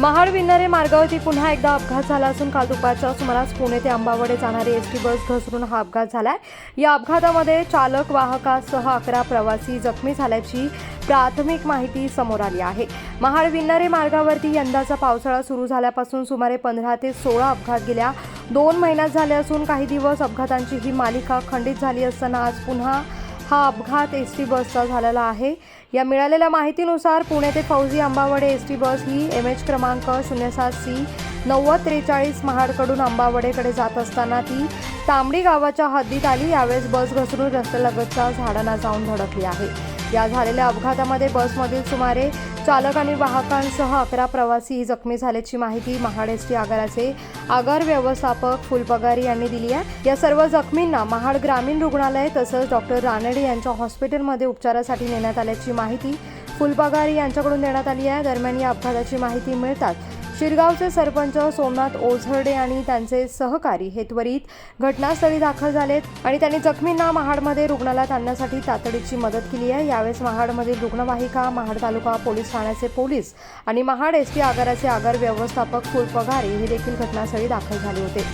महाड विन्नरे मार्गावरती पुन्हा एकदा अपघात झाला असून काल दुपारच्या सुमारास पुणे ते अंबावडे जाणारी एस टी बस घसरून हा अपघात झालाय. या अपघातामध्ये चालक वाहकासह अकरा प्रवासी जखमी झाल्याची प्राथमिक माहिती समोर आली आहे. महाड विन्नरे मार्गावरती यंदाचा पावसाळा सुरू झाल्यापासून सुमारे पंधरा ते सोळा अपघात गेल्या दोन महिन्यात झाले असून काही दिवस अपघातांची ही मालिका खंडित झाली असताना आज पुन्हा हा अपघात एस टी बसचा झालेला आहे. या मिळालेल्या माहितीनुसार पुणे ते Fauji Ambavade S T bus ही एम एच क्रमांक शून्य सात सी नव्वद त्रेचाळीस महाडकडून अंबावडेकडे जात असताना ती तांबडी गावाच्या हद्दीत आली. यावेळेस बस घसरून रस्त्यालगतच्या झाडांना जाऊन धडकली आहे. या झालेल्या अपघातामध्ये बसमधील सुमारे चालक आणि वाहकांसह अकरा प्रवासी जखमी झाल्याची माहिती महाड एस टी आगाराचे आगार व्यवस्थापक फुलपगारी यांनी दिली आहे. या सर्व जखमींना महाड ग्रामीण रुग्णालय तसंच डॉक्टर रानडे यांच्या हॉस्पिटलमध्ये उपचारासाठी नेण्यात आल्याची माहिती फुलपगारी यांच्याकडून देण्यात आली आहे. दरम्यान या अपघाताची माहिती मिळताच शिरगावचे सरपंच सोमनाथ ओझरडे आणि त्यांचे सहकारी हे त्वरित घटनास्थळी दाखल झालेत आणि त्यांनी जखमींना महाडमध्ये रुग्णालयात आणण्यासाठी तातडीची मदत केली आहे. यावेळेस महाडमधील रुग्णवाहिका महाड तालुका पोलीस ठाण्याचे पोलीस आणि महाड एस टी आगाराचे आगार व्यवस्थापक फुल पगारे हे देखील घटनास्थळी दाखल झाले होते.